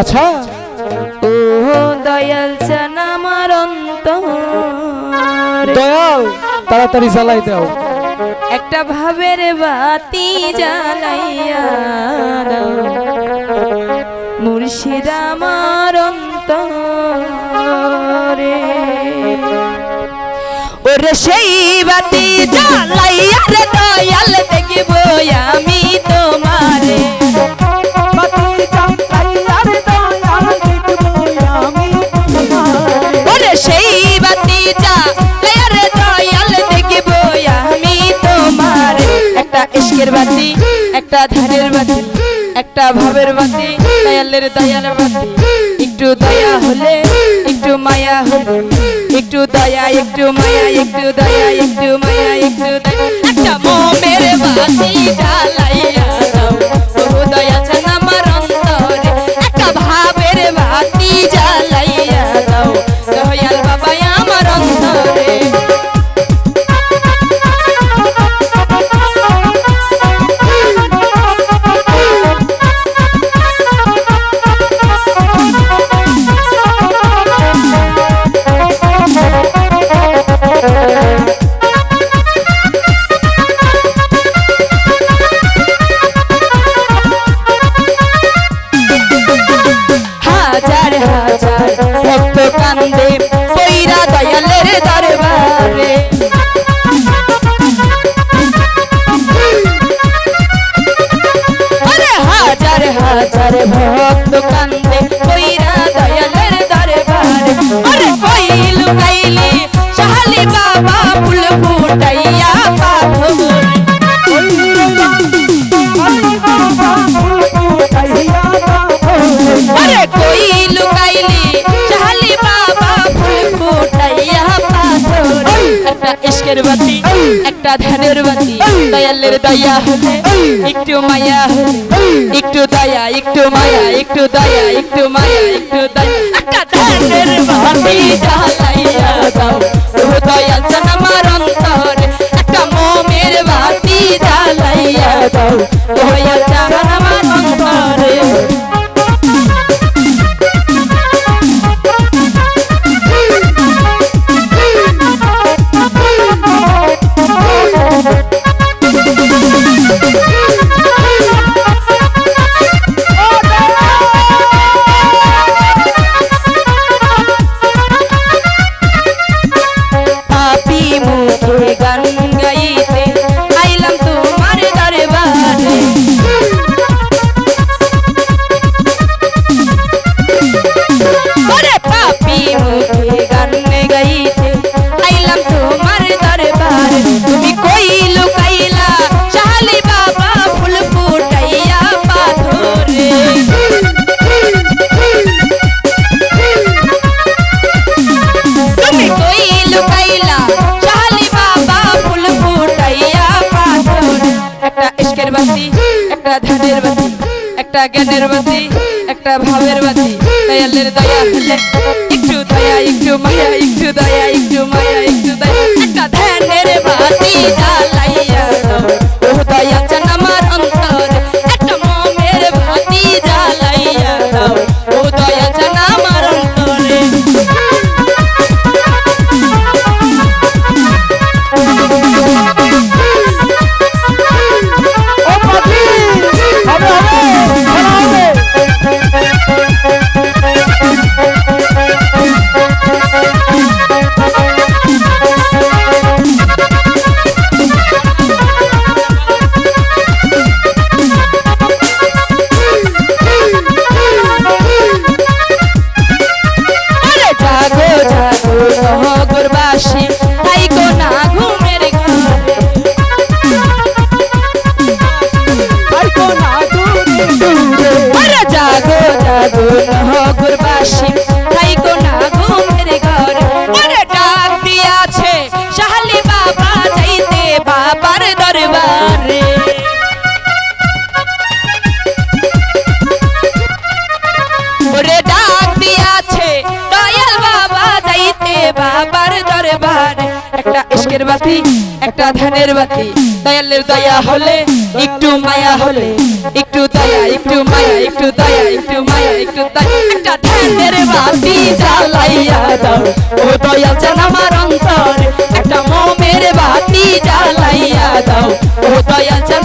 আচ্ছা। ও দয়াল চান আমার অন্তরে। দয়াল তাড়াতাড়ি জ্বালাই দাও। একটা ভাবের বাতি জানাইয়া মুর্শিদামার অন্তরে। ওরে সেই বাতি জ্বালাইয়া রে দয়াল দেখিব আমি তোমারে। বাতি, একটা ধারের বাতি, একটা ভাবের বাতি, দয়ালের দয়াল বাতি। একটু দয়া হলে, একটু মায়া হলে, একটু দয়া, একটু মায়া, একটু দয়া, একটু মায়া, একটু দয়া। একটা মোমের বাতি জ্বালাইয়া ভক্ত ইশকের বাতি, একটা ধ্যানের বাতি, দয়ালের দয়া হলে একটু মায়া একটু দয়া, একটু মায়া, একটু দয়া, একটু মায়া, একটু দয়া। একটা ধ্যানের বাতি জ্বালাইয়া দাও ধানের বাতি, একটা জ্ঞানের বাতি, একটা ভাবের বাতি। দয়ালের দয়া হলে একটু দয়া, একটু মায়া, একটু দয়া, একটু মায়া, একটু দয়া। একটা ধ্যানের বাতি জ্বালাইয়া ইশকের বাতি একটা ধানের বাতি দয়ালের দয়া হলে একটু মায়া হলে, একটু দয়া, একটু মায়া, একটু দয়া, একটু মায়া, একটু দয়া। একটা ধানের বাতি জ্বালাইয়া দাও, ও দয়াল জান আমার অন্তর। একটা মোমের বাতি জ্বালাইয়া দাও, ও দয়াল জান